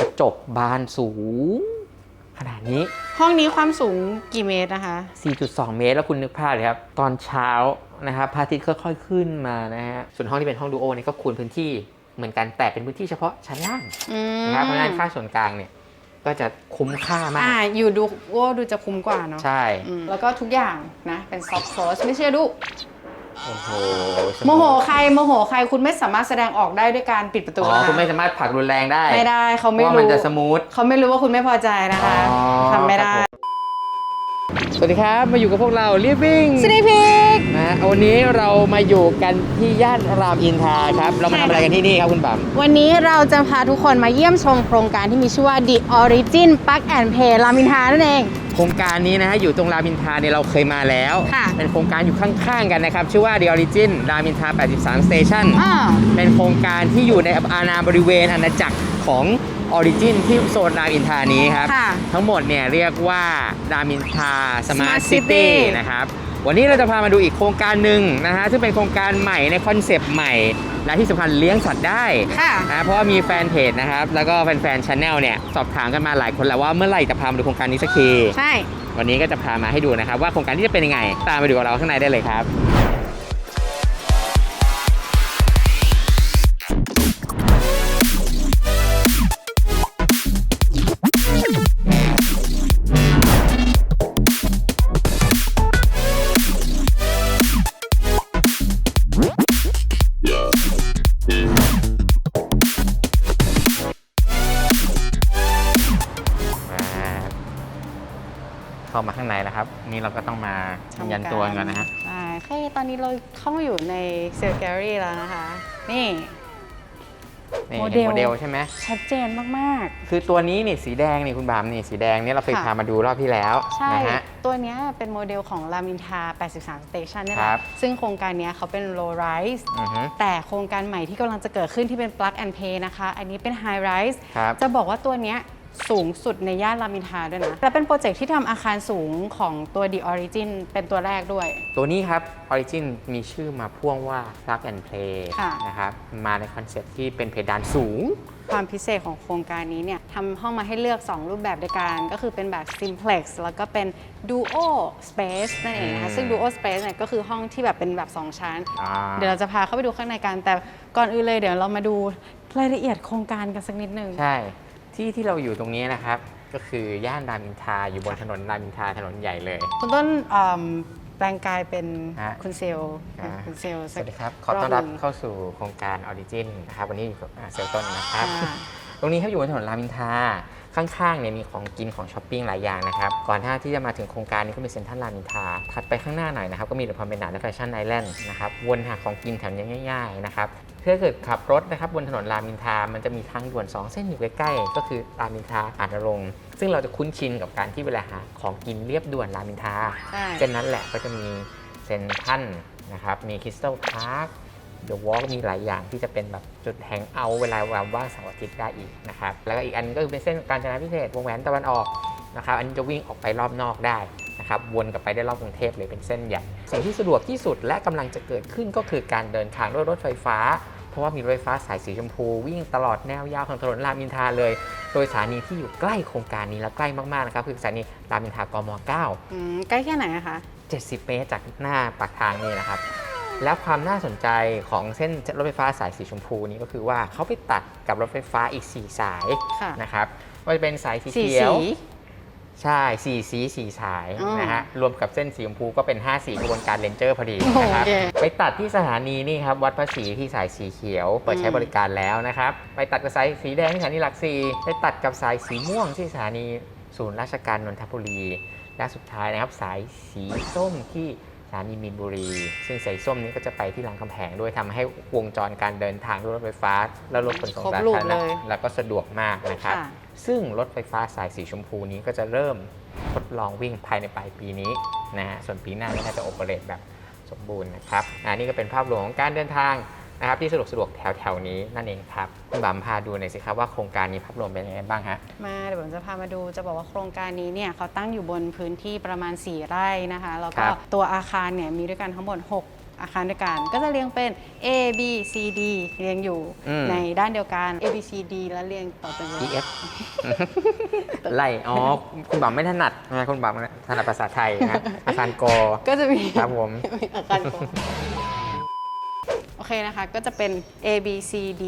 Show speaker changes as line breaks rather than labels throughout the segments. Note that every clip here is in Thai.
กระจกบานสูง ขนาดนี้
ห้องนี้ความสูงกี่เมตรนะคะ
4.2 เมตร แล้วคุณนึกภาพเลยครับ ตอนเช้านะครับพระอาทิตย์ค่อยๆขึ้นมานะฮะ ส่วนห้องที่เป็นห้องดูโอเนี่ยก็คูณพื้นที่เหมือนกันแต่เป็นพื้นที่เฉพาะชั้นล่าง
อืม
นะครับเพราะฉะนั้นค่าส่วนกลางเนี่ยก็จะคุ้มค่ามาก
อ่าอยู่ดูโอ้ดูจะคุ้มกว่าเนาะ
ใช่
อืมแล้วก็ทุกอย่างนะ เป็นซอฟต์คลอสไม่เชื่อดู
โอ้โห
โมโหใครโมโหใครคุณไม่สามารถแสดงออกได้ด้วยการปิดประตู
อ๋อ
นะคะ
คุณไม่สามารถผลักรุนแรงได้
ไม่ได้เขา
เพ
ไม่
ราะว่ามัน
รู้
จะสมูท
เขาไม่รู้ว่าคุณไม่พอใจนะคะ
อ๋อ
ทำไม่ได้
ครับผมสวัสดีครับ มาอยู่กับพวกเรา Living
สนีพิก
นะวันนี้เรามาอยู่กันที่ย่านรามอินทราครับ เรามาทำอะไรกันที่นี่ครับคุณบั๋ม
วันนี้เราจะพาทุกคนมาเยี่ยมชมโครงการที่มีชื่อว่า The Origin Park and Play รามอินทรานั่นเอง
โครงการนี้นะฮะอยู่ตรงรามอินทราเนี่ยเราเคยมาแล้ว
ค่ะ
เป็นโครงการอยู่ข้างๆกันนะครับ ชื่อว่า The Origin รามอินทรา83 Station
อ่า
เป็นโครงการที่อยู่ในอาณาบริเวณอาณาจักรของ Origin ที่โซนรามอินทรานี้ครับ
ค่ะ
ทั้งหมดเนี่ยเรียกว่ารามอินทรา Smart
Smart
City
City
นะครับ วันนี้เราจะพามาดูอีกโครงการหนึ่งนะฮะซึ่งเป็นโครงการใหม่ในคอนเซปต์ใหม่และที่สำคัญเลี้ยงสัตว์ได้
ค่ะ
นะเพราะว่ามีแฟนเพจนะครับ แล้วก็แฟนๆช n แนลเนี่ยสอบถามกันมาหลายคนแล้วว่าเมื่อไหร่จะพามาดูโครงการนี้สักที
ใช่
วันนี้ก็จะพามาให้ดูนะครับ ว่าโครงการที่จะเป็นยังไง ตามไปดูกับเราข้างในได้เลยครับ เข้ามาข้างในแล้วครับ นี่เราก็ต้องมายืนยันตัวกันก่อนนะฮะ
ใช่โอเคตอนนี้เราเข้ามาอยู่ในเซลแกลลี่แล้วนะคะ นี่
นี่
โม
เห็น
เดล
โมเดลใช่ไหม
ชัดเจนมาก
คือตัวนี้นี่สีแดงนี่คุณบามนี่สีแดงนี่เราเคย
ค่ะ
พามาดูรอบที่แล้ว
ๆใช่
นะฮะ
ตัวเนี้ยเป็นโมเดลของรามินทา 83 Station เนี่ยแห
ครั
ละ
บ
ซึ่งโครงการเนี้ยเขาเป็น low rise
อือฮึ
แต่โครงการใหม่ที่กำลังจะเกิดขึ้นที่เป็น plug and play นะคะ อันนี้เป็น high rise
ครับ
จะบอกว่าตัวเนี้ย สูงสุดในย่านรามอินทราด้วยนะ และเป็นโปรเจกต์ที่ทำอาคารสูงของตัว The Origin เป็นตัวแรกด้วย
ตัวนี้ครับ Origin มีชื่อมาพ่วงว่า Plug and Play
ค่ะ
นะครับมาในคอนเซ็ปต์ที่เป็นเพดานสูง
ความพิเศษของโครงการนี้เนี่ยทำห้องมาให้เลือก 2 รูปแบบด้วยกันก็คือเป็นแบบ simplex แล้วก็เป็น duo space นั่นเองนะคะ
อืม
ซึ่ง duo space เนี่ยก็คือห้องที่แบบเป็นแบบ 2 ชั้น
อ่า
เดี๋ยวเราจะพาเข้าไปดูข้างในกัน แต่ก่อนอื่นเลยเดี๋ยวเรามาดูรายละเอียดโครงการกันสักนิดนึง
ใช่ ที่ที่เราอยู่ตรงนี้นะครับ ก็คือย่านรามอินทราอยู่บนถนนรามอินทราถนนใหญ่เลย
คุณต้นอืมแปลงกายเป็น
ฮะ
คุณเซลล์
อ่า
คุณเซลล์
ส
สัก
วัสดีครับ ขอต้อนรับ
หง
เข้าสู่โครงการ Origin นะครับวันนี้อยู่กับอ่าเซลต้นนะครับ
อ่า
ตรงนี้ครับอยู่บนถนนรามอินทรา ข้างๆเนี่ยมีของกินของช้อปปิ้งหลายอย่างนะครับก่อนหน้าที่จะมาถึงโครงการนี้ก็มีเซ็นทรัลรามอินทราถัดไปข้างหน้าหน่อยนะครับก็มีเดอะพอมเมนาและแฟชั่นไอแลนด์นะครับวนหาของกินแถวนี้ง่ายๆนะครับถ้าเกิดขับรถนะครับบนถนนรามอินทรามันจะมีทางด่วน 2 เส้นอยู่ใกล้ๆ ก็คือรามอินทราอ่านรงค์ซึ่งเราจะคุ้นชินกับการที่เวลาหาของกินเรียบด่วนรามอินทรา
ใช่
เส้นนั้นแหละก็จะมีเซนทรันนะครับ มีคริสตัลพาร์ค เดอะวอล์กมีหลายอย่างที่จะเป็นแบบจุดแฮงเอาท์เวลาวันว่างเสาร์อาทิตย์ได้อีกนะครับแล้วก็อีกอันก็คือเป็นเส้นการจนาพิเศษวงแหวนตะวันออกนะครับอันนี้จะวิ่งออกไปรอบนอกได้นะครับวนกลับไปได้รอบกรุงเทพเลยเป็นเส้นใหญ่สิ่งที่สะดวกที่สุดและกำลังจะเกิดขึ้นก็คือการเดินทางด้วยรถไฟฟ้า เพราะว่ามีรถไฟฟ้าสายสีชมพู วิ่งตลอดแนวยาวของถนนรามอินทราเลย โดยสถานีที่อยู่ใกล้โครงการนี้และใกล้มากๆนะครับคือสถานีรามอินทรากม9
อืมใกล้แค่ไหนอะคะ
70 เมตรจากหน้าปากทางนี่นะครับ แล้วความน่าสนใจของเส้นรถไฟฟ้าสายสีชมพูนี้ก็คือว่าเขาไปตัดกับรถไฟฟ้าอีก 4 สาย
ค่ะ
นะครับก็จะเป็นสายสี
สี
เขียว
สี
ใช่สีสีสีสาย
อืม
นะฮะรวมกับเส้นสีชมพูก็เป็น 5 สีกระบวนการเลนเจอร์พอดี
โอเค
นะครับไปตัดที่สถานีนี่ครับวัดพระศรีที่สายสีเขียว เปิดใช้
อืม
บริการแล้วนะครับไปตัดกับสายสีแดงที่สถานีหลักสี่ไปตัดกับสายสีม่วงที่สถานีศูนย์ราชการนนทบุรีและสุดท้ายนะครับสายสีส้มที่ สถานีมีนบุรี ซึ่งสายส้มนี้ก็จะไปที่รามคำแหงด้วยทำให้วงจรการเดินทางด้วยรถไฟฟ้า และรถขนส่ง
ครบ
สา
รูป
ธาร
เล
ณะ
ย
แล้วก็สะดวกมากนะครับ
ค่ะ
ซึ่งรถไฟฟ้าสายสีชมพูนี้ก็จะเริ่มทดลองวิ่งภายในปลายปีนี้นะฮะส่วนปีหน้านี่น่าจะโอเปเรตแบบสมบูรณ์นะครับอันนี้ก็เป็นภาพรวมของการเดินทาง นะครับที่สะดวกสะดวกแถวแถวๆนี้นั่นเองครับคุณบัมพาดูหน่อยสิครับว่าโครงการนี้ภาพรวมเป็นยังไงบ้างฮะ
มาเดี๋ยวผมจะพามาดูจะบอกว่าโครงการนี้เนี่ยเขาตั้งอยู่บนพื้นที่ประมาณ 4 ไร่นะคะแล้วก็
ครับ
ตัวอาคารเนี่ยมีด้วยกันทั้งหมด 6อาคารด้วยกันก็จะเรียงเป็น A B C D เรียงอยู่
อืม
ในด้านเดียวกัน A B C D แล้วเรียงต่อไปเลย
EF ไล่อ๋อ คุณบอกไม่ถนัดนะคุณบอกถนัดภาษาไทยนะอาคารกอ
ก็จะมี
ครับผม
มีอาการโกงโอ เคนะคะ ก็จะเป็น A B C D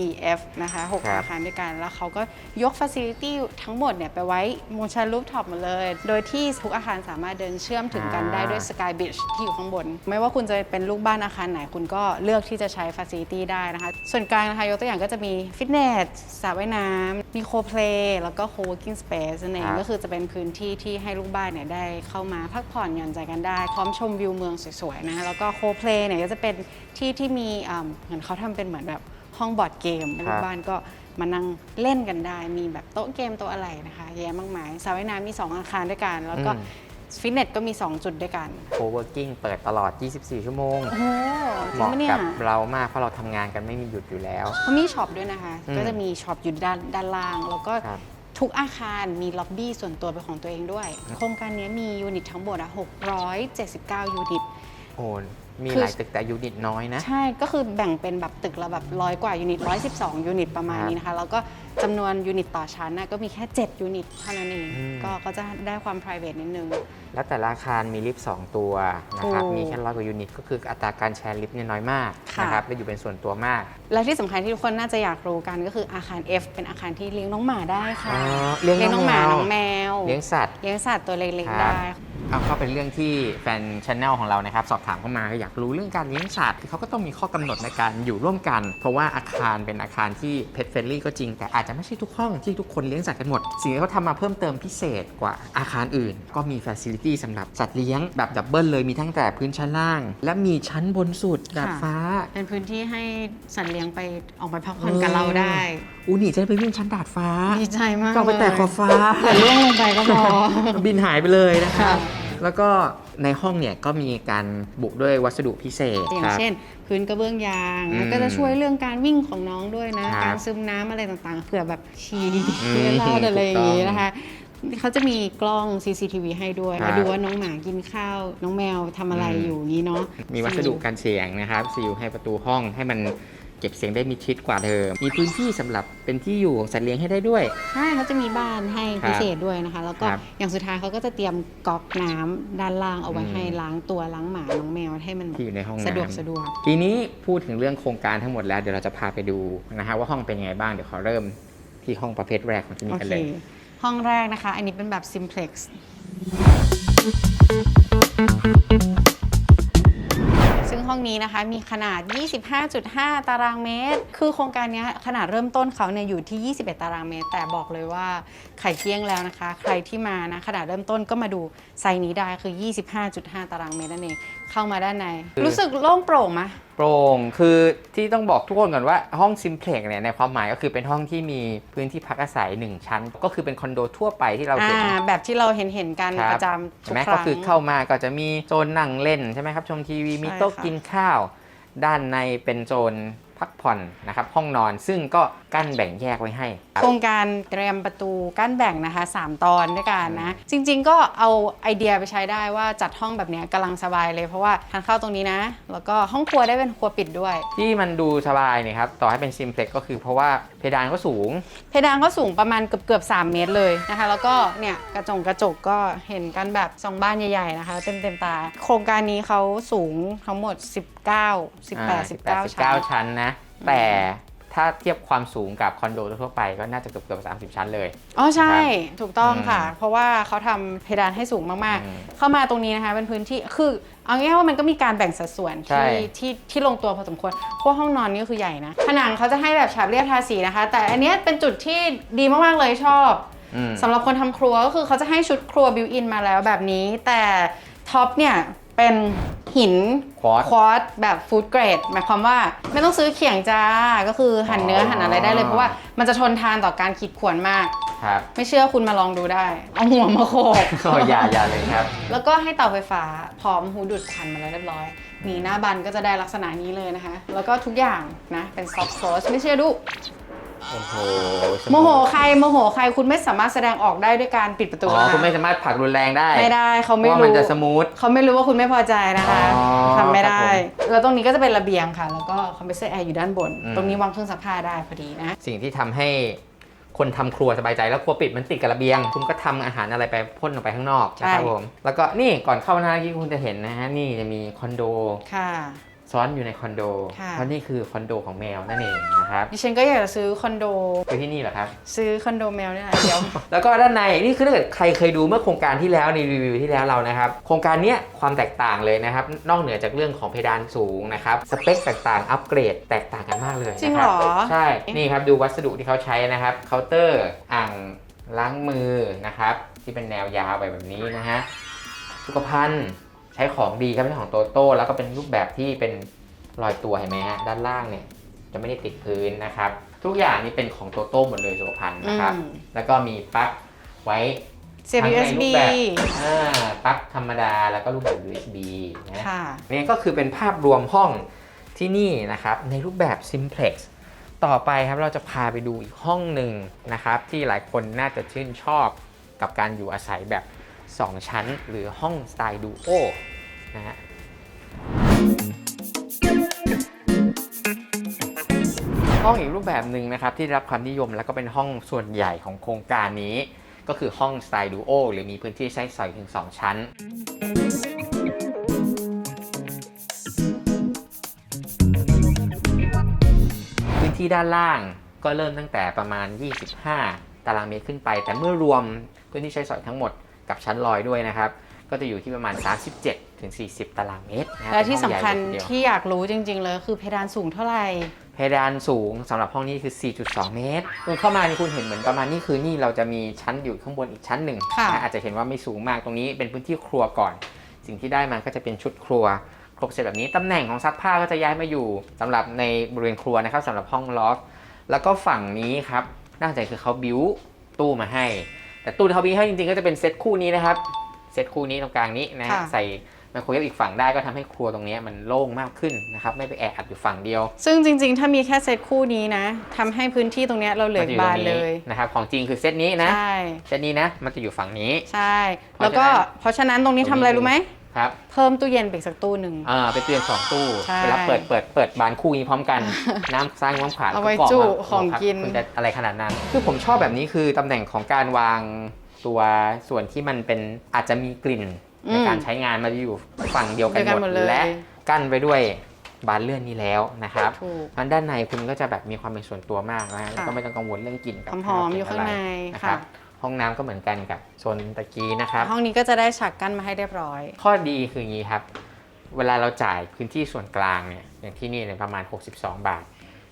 E F นะคะหก
ครับ
อาคารด้วยกัน แล้วเขาก็ยก Facility ทั้งหมดเนี่ยไปไว้มูชันรูฟท็อปหมดเลย โดยที่ทุกอาคารสามารถเดินเชื่อมถึงกันได้ด้วย Sky Beach ที่อยู่ข้างบน ไม่ว่าคุณจะเป็นลูกบ้านอาคารไหน คุณก็เลือกที่จะใช้ Facility ได้นะคะ ส่วนกลางนะคะ ยกตัวอย่างก็จะมีฟิตเนสสระว่ายน้ำมีโคเพลย์แล้วก็ co-working space นั่นเอง
ครับ
ก็คือจะเป็นพื้นที่ที่ให้ลูกบ้านเนี่ยได้เข้ามาพักผ่อนหย่อนใจกันได้ พร้อมชมวิวเมืองสวยๆนะคะแล้วก็โคเพลย์เนี่ยก็จะเป็นที่ที่มีอ่าเหมือนเขาทำเป็นเหมือนแบบ ห้องบอร์ดเกม
ครับ
ลูกบ้านก็มานั่งเล่นกันได้ มีแบบโต๊ะเกมโต๊ะอะไรนะคะเยอะมากมายสระว่ายน้ำมี 2 อาคารด้วยกัน แล้วก็
อืม
ฟิตเนสก็มี 2 จุดด้วยกัน
co-working เปิดตลอด 24 ชั่วโมง
โอ้โหจ
เห
ริง
มาะ
ปะเนี่ย
กับเรามากเพราะเราทำงานกันไม่มีหยุดอยู่แล้ว
เขามีช็อปด้วยนะคะ
อืม
ก็จะมีช็อปอยู่ด้านด้านล่าง แล้วก็
ครับ
ทุกอาคารมีล็อบบี้ส่วนตัวเป็นของตัวเองด้วย โครงการนี้มียูนิตทั้งหมดอะ679 ยูนิต
โอ้ มี
คือ
หลายตึกแต่ยูนิตน้อยนะ
ใช่ก็คือแบ่งเป็นแบบตึกละแบบร้อยกว่ายูนิต 112 ยูนิตประมาณ
ครับ
นี้นะคะ แล้วก็จำนวนยูนิตต่อชั้นนะก็มีแค่ 7 ยูนิตเท่านั้นเอง
อืม
ก็ก็จะได้ความ p r i v a t นิดนึง
แล้วแต่ละอาคารมีลิฟต์2ตัวนะครับ
ถูก
มีแค่ร้อยกว่ายูนิต ก็คืออัตราการแชร์ลิฟต์เนี่ยน้อยมาก
ค่ะ
นะครับและอยู่เป็นส่วนตัวมาก
และที่สำคัญที่ทุกคนน่าจะอยากรู้กันก็คืออาคาร F เป็นอาคารที่เลี้ยงน้องหมาได้ค่ะ
อ๋อเลี้ยงน้อง
หมา
แมว
น้องแมว
เลี้ยงสัตว์
เลี้ยงสัตว์ตัวเล็ก
ค
ๆ
รับ
ได้
เอาเข้าเป็นเรื่องที่แฟนช anel ของเรานะครับ สอบถามเข้ามาอยากรู้เรื่องการเลี้ยงสัตว์คือเขาก็ต้องมีข้อกำหนดในการอยู่ร่วมกัน เพราะว่าอาคารเป็นอาคารที่เพ t เฟ n ลี่ก็จริง แต่อาจจะไม่ใช่ทุกห้องที่ทุกคนเลี้ยงสัตว์กันหมด สิ่งที่เขาทำมาเพิ่มเติมพิเศษกว่าอาคารอื่น ก็มีฟ a ซิลิตี้สำหรับสัตว์เลี้ยงแบบดับเบิลเลยมีทั้งแต่พื้นชั้นล่าง และมีชั้นบนสุดดาด
ค่ะ
ฟ้า
เป็นพื้นที่ให้สัตว์เลี้ยงไปออกไปพักผ่อนกับเราได้
อูนี่จะได้ไปวิ่งชั้นดาดฟ้า
ดีใจมาก
ก็ไปแตะขอบฟ้า
แต่ล่วงลงไปก็พอ
บินหายไปเลยนะครับ
ค่ะ
แล้วก็ในห้องเนี่ยก็มีการบุด้วยวัสดุพิเศษ
อย่า
ค
ง
รับ
เช่น พื้นกระเบื้องยาง
อืม
แล้วก็จะช่วยเรื่องการวิ่งของน้องด้วยนะ
ครับ
การซึมน้ำอะไรต่างๆเผื่อแบบฉี่
อืม
เวลาดอะไรอย่างงี้
ถูกต้อง
นะคะเขาจะมีกล้อง CCTV ให้ด้วย
ครับ
มาดูว่าน้องหมากินข้าว น้องแมวทำอะไร
อืม
อยู่นี้เนาะ
มีวัสดุกันเสียงนะครับซีลให้ประตูห้องให้มันเก็บเสียงได้มิดชิดกว่าเดิม มีพื้นที่สำหรับเป็นที่อยู่ของสัตว์เลี้ยงให้ได้ด้วย
ใช่เขาจะมีบ้านให้
ครับ
พิเศษด้วยนะคะ แล้วก็
ครับ
อย่างสุดท้ายเขาก็จะเตรียมก๊อกน้ำด้านล่างเอาไว้
อืม
ให้ล้างตัวล้างหมาน้องแมวให้มัน
ที่อยู่ในห้อง
สะดวก
น้ำ
สะดวก
ทีนี้พูดถึงเรื่องโครงการทั้งหมดแล้วเดี๋ยวเราจะพาไปดูนะฮะว่าห้องเป็นยังไงบ้างเดี๋ยวขอเริ่มที่ห้องประเภทแรกของที่
โอ
นี่กัน
เค
เลย
ห้องแรกนะคะ อันนี้เป็นแบบ simplex ซึ่ง ห้องนี้นะคะ มีขนาด 25.5 ตารางเมตร คือโครงการนี้ขนาดเริ่มต้นเขาเนี่ยอยู่ที่ 21 ตารางเมตร แต่บอกเลยว่าไข่เกี้ยงแล้วนะคะ ใครที่มานะขนาดเริ่มต้นก็มาดูไซส์นี้ได้คือ 25.5 ตารางเมตรนั่นเองเข้ามาด้านใน
คือ
รู้สึกโล่งโปร่งไหม
โปร่งคือที่ต้องบอกทุกคนก่อนว่าห้องซิมเพล็กเนี่ยในความหมายก็คือเป็นห้องที่มีพื้นที่พักอาศัย 1 ชั้น ก็คือเป็นคอนโดทั่วไปที่เรา
อ่า
เห็น
แบบที่เราเห็นเห็นๆกัน
ครับ
ประจำทุ
ใช่
ก
ไหม
ครั้ง
ก็คือเข้ามาก็จะมีโซนนั่งเล่นใช่ไหมครับชมทีวีมีโต๊ะ
ใช่ค่ะ
กินข้าว ด้านในเป็นโซนพักผ่อนนะครับห้องนอนซึ่งก็กั้นแบ่งแยกไว้ให้ครับ
โครงการเตรียมประตูกั้นแบ่งนะคะ 3 ตอนด้วยกันนะ จริง ๆ ก็เอาไอเดียไปใช้ได้ว่าจัดห้องแบบเนี้ยกำลังสบายเลยเพราะว่าทานข้าวตรงนี้นะ แล้วก็ห้องครัวได้เป็นครัวปิดด้วย
ที่มันดูสบายเนี่ยครับต่อให้เป็นซิมเพล็กก็คือเพราะว่าเพดานก็สูง
เพดานก็สูงประมาณเกือบเกือบๆ3เมตรเลยนะคะ แล้วก็เนี่ยกระจงกระจกก็เห็นกันแบบสองบ้านใหญ่ๆนะคะเต็มเต็มๆตา โครงการนี้เขาสูงทั้งหมด 19
อ่า
18 19ชั้น
19 ชั้นนะแต่ ถ้าเทียบความสูงกับคอนโดทั่วไปก็น่าจะเกือบเกือบ30 ชั้นเลย
อ๋อใช่ ถูกต้อง
อืม
ค่ะ เพราะว่าเขาทำเพดานให้สูงมาก
อืม
ๆเข้ามาตรงนี้นะคะเป็นพื้นที่คือเอาง่ายๆว่ามันก็มีการแบ่งสัดส่วน
ใช่
ที่ที่ที่ลงตัวพอสมควรเพราะว่าห้องนอนนี่ก็คือใหญ่นะผนังเขาจะให้แบบฉาบเรียบทาสีนะคะ แต่อันเนี้ยเป็นจุดที่ดีมากๆเลยชอบ
อืม
สำหรับคนทำครัวก็คือเขาจะให้ชุดครัวบิวอินมาแล้วแบบนี้ แต่ท็อปเนี่ยเป็น หิน
Quartz
ควอตแบบฟู้ดเกรดหมายความว่าไม่ต้องซื้อเขียงจ้า ก็คือหั่นเนื้อหั่นอะไรได้เลย เพราะว่ามันจะทนทานต่อการขีดข่วนมาก
ครับ
ไม่เชื่อคุณมาลองดูได้ เอาหัวมาโขก
ก็อย่าอย่าเลยครับ
แล้วก็ให้เตาไฟฟ้าพร้อมหูดูดควันมาแล้วเรียบร้อย นี่หน้าบันก็จะได้ลักษณะนี้เลยนะคะ แล้วก็ทุกอย่างนะเป็น soft close ไม่เชื่อดู
โอ้โห
โมโหใครโมโหใครคุณไม่สามารถแสดงออกได้ด้วยการปิดประตู
อ๋อ
นะคะ
คุณไม่สามารถผลักรุนแรงได้
ไม่ได้เขา
เพ
ไม่
ราะว่า
รู้
มันจะสมูท
เขาไม่รู้ว่าคุณไม่พอใจนะคะ
อ๋อ
ทำไม่
ครับ
ได้
ผม
แล้วตรงนี้ก็จะเป็นระเบียงค่ะ แล้วก็คอมเพรสเซอร์แอร์อยู่ด้านบน
อืม
ตรงนี้วางเครื่องซักผ้าได้พอดีนะ
สิ่งที่ทำให้คนทำครัวสบายใจแล้วครัวปิดมันติดกับระเบียง คุณก็ทำอาหารอะไรไปพ่นออกไปข้างนอก
ใช่
นะครับผมแล้วก็นี่ก่อนเข้าหน้าที่คุณจะเห็นนะฮะนี่จะมีคอนโด
ค่ะ
ซ้อนอยู่ในคอนโด
ค่ะ
เพราะนี่คือคอนโดของแมวนั่นเองนะครับ
ดิฉันก็อยากจะซื้อคอนโด
คือที่นี่เหรอครับ
ซื้อคอนโดแมวเนี่ยแหละเดี๋ยว
แล้วก็ด้านในนี่คือถ้าเกิดใครเคยดูเมื่อโครงการที่แล้วในรีวิวที่แล้วเรานะครับ โครงการเนี้ยความแตกต่างเลยนะครับ นอกเหนือจากเรื่องของเพดานสูงนะครับสเปคต่างๆ อัปเกรดแตกต่างกันมากเลยนะคบ
จริงเหรอ
ใช่ นี่ครับดูวัสดุที่เขาใช้นะครับเคาน์เตอร์อ่างล้างมือนะครับ ที่เป็นแนวยาวไปแบบนี้นะฮะสุขภัณฑ์ ใช้ของดีครับเป็นของโตโต้แล้วก็เป็นรูปแบบที่เป็นรอยตัวเห็นไหมฮะด้านล่างเนี่ยจะไม่ได้ติดพื้นนะครับ ทุกอย่างนี่เป็นของโตโต้หมดเลยสุขภัณฑ์นะครับ
อืม
แล้วก็มีปลั๊กไว้
เสียบ
ทั้งใน
USB
รูปแบบอ่าปลั๊กธรรมดาแล้วก็รูปแบบ USB นะ
ค่ะ
นี่ก็คือเป็นภาพรวมห้องที่นี่นะครับ ในรูปแบบ Simplex ต่อไปครับเราจะพาไปดูอีกห้องหนึ่งนะครับ ที่หลายคนน่าจะชื่นชอบกับการอยู่อาศัยแบบ 2 ชั้น หรือห้องสไตล์ดูโอนะฮะห้องอีกรูปแบบหนึ่งนะครับที่รับความนิยมแล้วก็เป็นห้องส่วนใหญ่ของโครงการนี้ ก็คือห้องสไตล์ดูโอหรือมีพื้นที่ใช้สอยถึง 2 ชั้นพื้นที่ด้านล่างก็เริ่มตั้งแต่ประมาณ 25 ตารางเมตรขึ้นไป แต่เมื่อรวมพื้นที่ใช้สอยทั้งหมด กับชั้นลอยด้วยนะครับ ก็จะอยู่ที่ประมาณ 37ถึง40 ตารางเมตรนะฮะ
และที่
เป็นห้อง
สำคัญ
ใหญ่เลยทีเดียว
ที่อยากรู้จริง ๆ เลยคือเพดานสูงเท่าไหร่
เพดานสูงสำหรับห้องนี้คือ 4.2 เมตรคุณเข้ามานี่คุณเห็นเหมือนประมาณนี่คือนี่เราจะมีชั้นอยู่ข้างบนอีกชั้นหนึ่ง
ค่ะ
นะอาจจะเห็นว่าไม่สูงมากตรงนี้เป็นพื้นที่ครัวก่อน สิ่งที่ได้มาก็จะเป็นชุดครัว ครบเสร็จแบบนี้ตำแหน่งของซักผ้าก็จะย้ายมาอยู่สำหรับในบริเวณครัวนะครับสำหรับห้องล็อกแล้วก็ฝั่งนี้ครับน่าใจคือเขาบิวตู้มาให้ แต่ตู้ที่เขาบิวให้จริงๆก็จะเป็นเซตคู่นี้นะครับเซตคู่นี้ตรงกลางนี้นะฮะ
ค่ะ
ใส่ไมโครเวฟอีกฝั่งได้ก็ทำให้ครัวตรงนี้มันโล่งมากขึ้นนะครับไม่ไปแออัดอยู่ฝั่งเดียว
ซึ่งจริงๆ ถ้ามีแค่เซตคู่นี้นะทำให้พื้นที่ตรงเนี้ยเราเหลืออีกบานเลย
นะครับของจริงคือเซตนี้นะ
ใช่
เซตนี้นะมันจะอยู่ฝั่งนี้
ใช่
เพราะ
แล้วก็
ฉะนั้น
เพราะฉะนั้นตรงนี้ทำอะไรรู้ไหม
ครับ
เพิ่มตู้เย็นไปอีกสักตู้หนึ่ง
อ่าเป็นเตียงสองตู้
ใช่
เวลาเปิดเปิดเปิดบานคู่นี้พร้อมกัน น้ำสร้างน้ำขาด
เอาไว้
กรบ
จุ
มา
ของ
ครับ
กิน
คุณจะอะไรขนาดนั้น คือผมชอบแบบนี้คือตำแหน่งของการวางตัวส่วนที่มันเป็นอาจจะมีกลิ่นในการใช้งานมาอยู่ฝั่งเดียวกัน
เดียวกัน
ห
ห
ม
ม
ด
ดเลย
และกั้นไปด้วยบานเลื่อนนี้แล้วนะครับ
ถูก
มันด้านในคุณก็จะแบบมีความเป็นส่วนตัวมากนะฮะแล้วก็
ค่ะ
ไม่ต้องกังวลเรื่องกลิ่นกับ
หอมๆอยู่ข้างใน
นะค
ค่ะ
รับ ห้องน้ำก็เหมือนกันกับโซนตะกี้นะครับ
ห้องนี้ก็จะได้ฉากกั้นมาให้เรียบร้อย
ข้อดีคืออย่างนี้ครับ เวลาเราจ่ายพื้นที่ส่วนกลางเนี่ยอย่างที่นี่เนี่ยประมาณ 62 บาท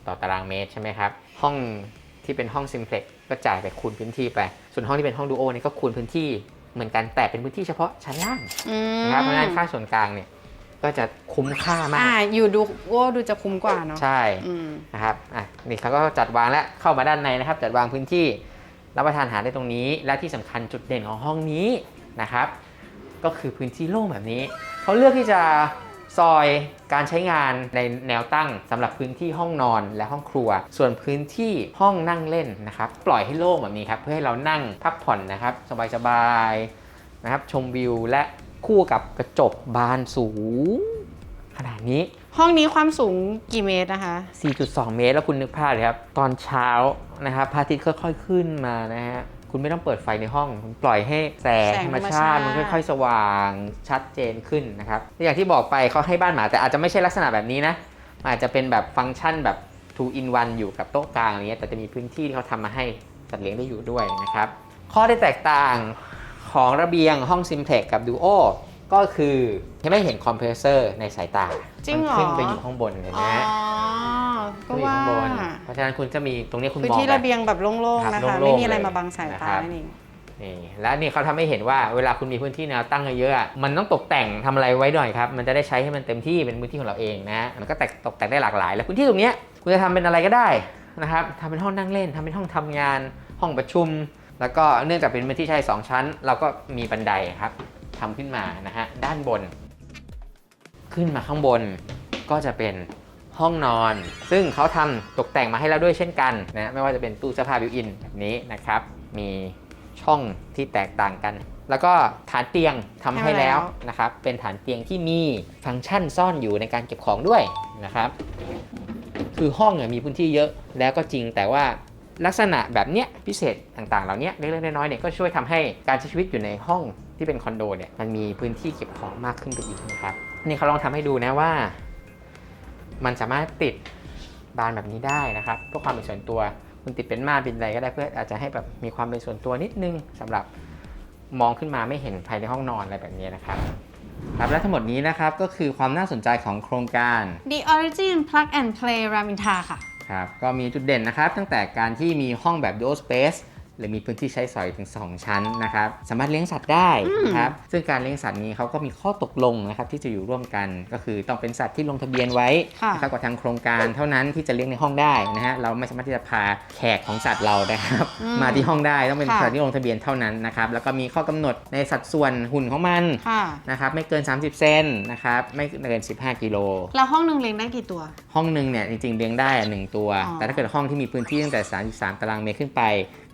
ต่อตารางเมตรใช่ไหมครับ ห้องที่เป็นห้องซิมเพล็กก็จ่ายไปคูณพื้นที่ไป ส่วนห้องที่เป็นห้องดูโอเนี่ยก็คูณพื้นที่เหมือนกันแต่เป็นพื้นที่เฉพาะชั้นล่าง
อืม
นะครับเพราะฉะนั้นค่าส่วนกลางเนี่ยก็จะคุ้มค่ามาก
อ่าอยู่ดูว่าดูจะคุ้มกว่าเนาะ
ใช่
อืม
นะครับ อะ นี่เขาก็จัดวางแล้ว เข้ามาด้านในนะครับ จัดวางพื้นที่ รับประทานอาหารได้ตรงนี้ และที่สำคัญจุดเด่นของห้องนี้นะครับ ก็คือพื้นที่โล่งแบบนี้ เขาเลือกที่จะซอยการใช้งานในแนวตั้งสำหรับพื้นที่ห้องนอนและห้องครัว ส่วนพื้นที่ห้องนั่งเล่นนะครับ ปล่อยให้โล่งแบบนี้ครับ เพื่อให้เรานั่งพักผ่อนนะครับ สบายๆนะครับ ชมวิวและคู่กับกระจกบานสูง ขนาดนี้
ห้องนี้ความสูงกี่เมตรนะคะ
4.2 เมตรแล้วคุณนึกภาพเลยครับ ตอนเช้า นะครับพระอาทิตย์ค่อยๆขึ้นมานะฮะคุณไม่ต้องเปิดไฟในห้องคุณปล่อยให้แสง
แสง
ธรรม
ธรรม
ชาติ
ชาติ
มันค่อยๆ สว่างชัดเจนขึ้นนะครับอย่างที่บอกไปเขาให้บ้านหมาแต่อาจจะไม่ใช่ลักษณะแบบนี้นะมันอาจจะเป็นแบบฟังก์ชันแบบ2 in 1อยู่กับโต๊ะกลางอะไรเงี้ยแต่จะมีพื้นที่ที่เขาทำมาให้สัตว์เลี้ยงได้อยู่ด้วยนะครับ ข้อได้แตกต่างของระเบียงห้อง Simplex กับ Duo ก็คือไม่เห็นคอมเพรสเซอร์ในสายตา
จริงเหรอ
มันขึ้นไปอยู่ข้างบนเห็นไหม
อ๋อ
ฮะ
ก็
ขึ้นอยู่
ว่า
ข้างบนเพราะฉะนั้นคุณจะมีตรงนี้คุณ
พื้น
มอง
ที่
แบบ
ระเบียงแบบโล่ง
ครับ
ๆนะคะ
โล่
ไม่
งๆ
มีอะไร
เลย
มาบังสาย
นะ
ตา
ครับ
นั่นเอง
นี่และนี่เขาทำให้เห็นว่าเวลาคุณมีพื้นที่แนวตั้งเยอะๆอะมันต้องตกแต่งทำอะไรไว้หน่อยครับ มันจะได้ใช้ให้มันเต็มที่เป็นพื้นที่ของเราเองนะมันก็แตกตกแต่งได้หลากหลาย แล้วพื้นที่ตรงเนี้ยคุณจะทำเป็นอะไรก็ได้นะครับทำเป็นห้องนั่งเล่นทำเป็นห้องทำงาน ห้องประชุม แล้วก็เนื่องจากเป็นพื้นที่ใช้สองชั้น เราก็มีบันไดครับทำขึ้นมานะฮะด้านบน ขึ้นมาข้างบนก็จะเป็น ห้องนอน ซึ่งเขาทำตกแต่งมาให้แล้วด้วยเช่นกันนะไม่ว่าจะเป็นตู้เสื้อผ้าบิวอินแบบนี้นะครับ มีช่องที่แตกต่างกัน แล้วก็ฐานเตียงทำให้แล้วนะครับ เป็นฐานเตียงที่มีฟังก์ชันซ่อนอยู่ในการเก็บของด้วยนะครับ คือห้องเนี่ยมีพื้นที่เยอะแล้วก็จริงแต่ว่าลักษณะแบบเนี้ยพิเศษต่างๆ เหล่านี้เล็กๆน้อยๆเนี่ยก็ช่วยทำให้การใช้ชีวิตอยู่ในห้องที่เป็นคอนโดเนี่ยมันมีพื้นที่เก็บของมากขึ้นไปอีกนะครับนี่เขาลองทำให้ดูนะว่า มันสามารถติดบานแบบนี้ได้นะครับเพื่อความเป็นส่วนตัวคุณติดเป็นม่านเป็นอะไรก็ได้เพื่ออาจจะให้แบบมีความเป็นส่วนตัวนิดนึงสำหรับมองขึ้นมาไม่เห็นภายในห้องนอนอะไรแบบนี้นะครับครับและทั้งหมดนี้นะครับก็คือความน่าสนใจของโครงการ
The Origin Plug and Play รามอินทราค่ะ
ครับก็มีจุดเด่นนะครับ ตั้งแต่การที่มีห้องแบบ dual space หรือมีพื้นที่ใช้สอยถึง 2 ชั้นนะครับ สามารถเลี้ยงสัตว์ได้นะครับ ซึ่งการเลี้ยงสัตว์นี้เขาก็มีข้อตกลงนะครับที่จะอยู่ร่วมกัน ก็คือต้องเป็นสัตว์ที่ลงทะเบียนไว้
ค่ะ
นะครับกับทางโครงการเท่านั้นที่จะเลี้ยงในห้องได้นะฮะ เราไม่สามารถที่จะพาแขกของสัตว์เรานะครับ
อืม
มาที่ห้องได้ต้องเป็น
ค่ะ
สัตว์ที่ลงทะเบียนเท่านั้นนะครับ แล้วก็มีข้อกำหนดในสัดส่วนหุ่นของมัน
ค่ะ
นะครับไม่เกิน 30 เซนนะครับไม่เกิน 15 กิโล
แล้วห้องหนึ่งเลี้ยงได้กี่ตัว
ห้องหนึ่งเนี่ยจริงๆเลี้ยงได้อะหนึ่งตัว
อ๋อ
แต่ถ้าเกิดห้องที่มีพื้นที่ตั้งแต่ 33 ตารางเมตรขึ้นไป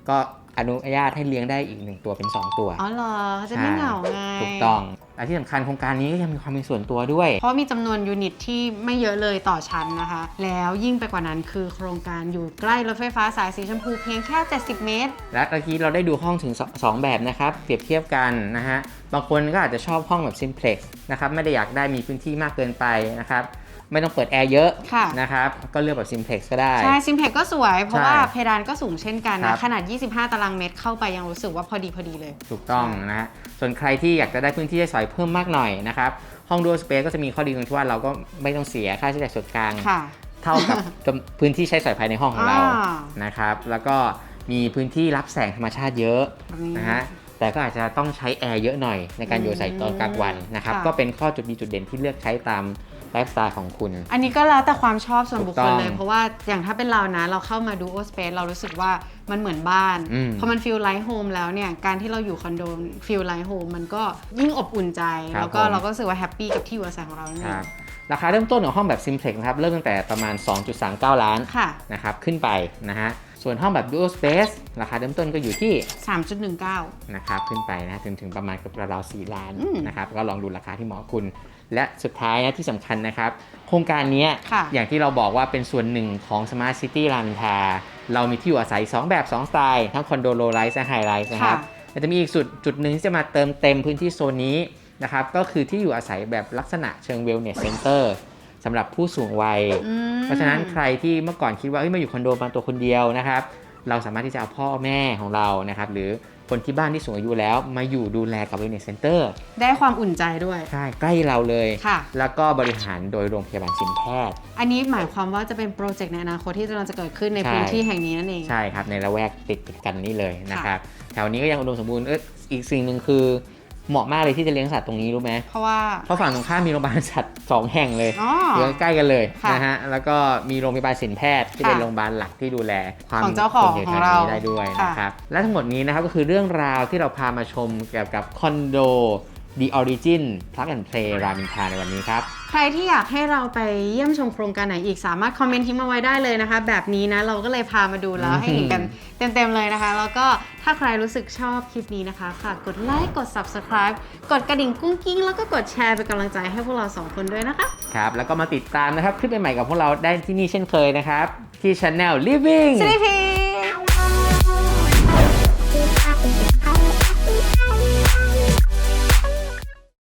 ก็อนุญาตให้เลี้ยงได้อีกหนึ่งตัวเป็น 2 ตัว
อ๋อเหรอจะไม่เหงาไง
ถูกต้องและที่สำคัญโครงการนี้ก็ยังมีความเป็นส่วนตัวด้วย
เพราะมีจำนวนยูนิตที่ไม่เยอะเลยต่อชั้นนะคะ แล้วยิ่งไปกว่านั้นคือโครงการอยู่ใกล้รถไฟฟ้าสายสีชมพูเพียงแค่ 70 เมตร
และเมื่อกี้เราได้ดูห้องถึง 2 แบบนะครับ เปรียบเทียบกันนะฮะ บางคนก็อาจจะชอบห้องแบบ simplex นะครับ ไม่ได้อยากได้มีพื้นที่มากเกินไปนะครับ ไม่ต้องเปิดแอร์เยอะ
ค่ะ
นะครับ ก็เลือกแบบ simplex ก็ได้
ใช่ซิมเพกก็สวย เพราะ
ใช่
ว่าเพดานก็สูงเช่นกัน
ครั
นะ
บ
ขนาด 25 ตารางเมตรเข้าไปยังรู้สึกว่าพอดีพอดีเลย
ถูกต้องนะฮะ ส่วนใครที่อยากจะได้พื้นที่ใช้สอยเพิ่มมากหน่อยนะครับ ห้อง dual space ก็จะมีข้อดีตรงที่ว่าเราก็ไม่ต้องเสียค่าใช้จ่ายส่วนกลาง
ค่ะ
เท่ากับจำพื้นที่ใช้สอยภายในห้องของเรา
อ่า
นะครับ แล้วก็มีพื้นที่รับแสงธรรมชาติเยอะ
แบบนี้
นะฮะแต่ก็อาจจะต้องใช้แอร์เยอะหน่อยในการอยู่อาศัยตอนกลางวันนะครับ
ค่ะ
ก็เป็นข้อจุดดีจุดเด่นที่เลือกใช้ตาม ไลฟ์สไตล์ของคุณ
อันนี้ก็แล้วแต่ความชอบส่วนบุคคลเลย
ถูกต้อง
เพราะว่าอย่างถ้าเป็นเรานะ เราเข้ามาดูโอสเปซเรารู้สึกว่ามันเหมือนบ้าน
อืม
พอมันฟีลไลท์โฮมแล้วเนี่ย การที่เราอยู่คอนโดฟีลไลท์โฮมมันก็ยิ่งอบอุ่นใจ
ครับ
แล้วก็
ผม
เราก็รู้สึกว่าแฮปปี้กับที่อยู่อาศัยของเรานั่น
ค
เอ
รั
ง
บราคาเริ่มต้นของห้องแบบ Simplex นะครับ เริ่มตั้งแต่ประมาณ 2.39 ล้าน
ค่ะ
นะครับ ขึ้นไปนะฮะส่วนห้องแบบ Dual Space ราคาเริ่มต้นก็อยู่ที่
3.19
นะครับ ขึ้นไปนะถึงถึงประมาณเกับราวๆ4ล้าน
อืม
นะครับ ก็ลองดูราคาที่เหมาะกับคุณ และสุดท้ายนะที่สำคัญนะครับ โครงการเนี้ย
ค่ะ
อย่างที่เราบอกว่าเป็นส่วนหนึ่งของ Smart City รามอินทราเรามีที่อยู่อาศัย 2 แบบ 2 สไตล์ทั้งคอนโดโลไลท์และไฮไลท์นะครับ
ค่ะ
แต่จะมีอีกจุดจุดหนึ่งที่จะมาเติมเต็มพื้นที่โซนนี้นะครับ ก็คือที่อยู่อาศัยแบบลักษณะเชิง Wellness Center สำหรับผู้สูงวัย
อืม
เพราะฉะนั้นใครที่เมื่อก่อนคิดว่าเอ้ยมาอยู่คอนโดมาตัวคนเดียวนะครับ เราสามารถที่จะเอาพ่อแม่ของเรานะครับ หรือ คนที่บ้านที่สูงอายุแล้ว มาอยู่ดูแลกับ Wellness Center
ได้ความอุ่นใจด้วย
ใช่ใกล้เราเลย
ค่ะ
แล้วก็บริหารโดยโรงพยาบาลสินแพทย์
อันนี้หมายความว่าจะเป็นโปรเจกต์ในอนาคตที่กำลังจะเกิดขึ้นใน
ใช่
พื้นที่แห่งนี้นั่นเอง
ใช่ครับ ในละแวกติดติดกันนี่เลยนะครับ แถวนี้ก็ยังอุดมสมบูรณ์เอออีกสิ่งหนึ่งคือ เหมาะมากเลยที่จะเลี้ยงสัตว์ตรงนี้รู้ไหม
เพราะว่า
เพราะฝั่งตรงข้ามมีโรงพยาบาลสัตว์สองแห่งเลย
อ๋อ
อยู่ใกล้ๆกันเลย
ค่ะ
นะฮะแล้วก็มีโรงพยาบาลสินแพทย์ที่
ค่ะ
เป็นโรงพยาบาลหลักที่ดูแลความ
ของเจ้าของ
คนยู่
ของเรา
แถวนี้ได้ด้วย
ค่ะ
นะครับและทั้งหมดนี้นะครับก็คือเรื่องราวที่เราพามาชมเกี่ยวกับคอนโด The Origin Plug and Play รามอินทราในวันนี้ครับ
ใครที่อยากให้เราไปเยี่ยมชมโครงการไหนอีกสามารถคอมเมนต์ทิ้งมาไว้ได้เลยนะคะ แบบนี้นะเราก็เลยพามาดูแล้วให้เห็นกันเต็มๆเลยนะคะ แล้วก็ถ้าใครรู้สึกชอบคลิปนี้นะคะฝากกดไลค์กด subscribe กดกระดิ่งกุ้งกิ้ง แล้วก็กดแชร์เป็นกำลังใจให้พวกเราสองคนด้วยนะคะ
ครับ แล้วก็มาติดตามนะครับคลิปใหม่ๆกับพวกเราได้ที่นี่เช่นเคยนะครับ ที่ Channel Living
สวัสดีพี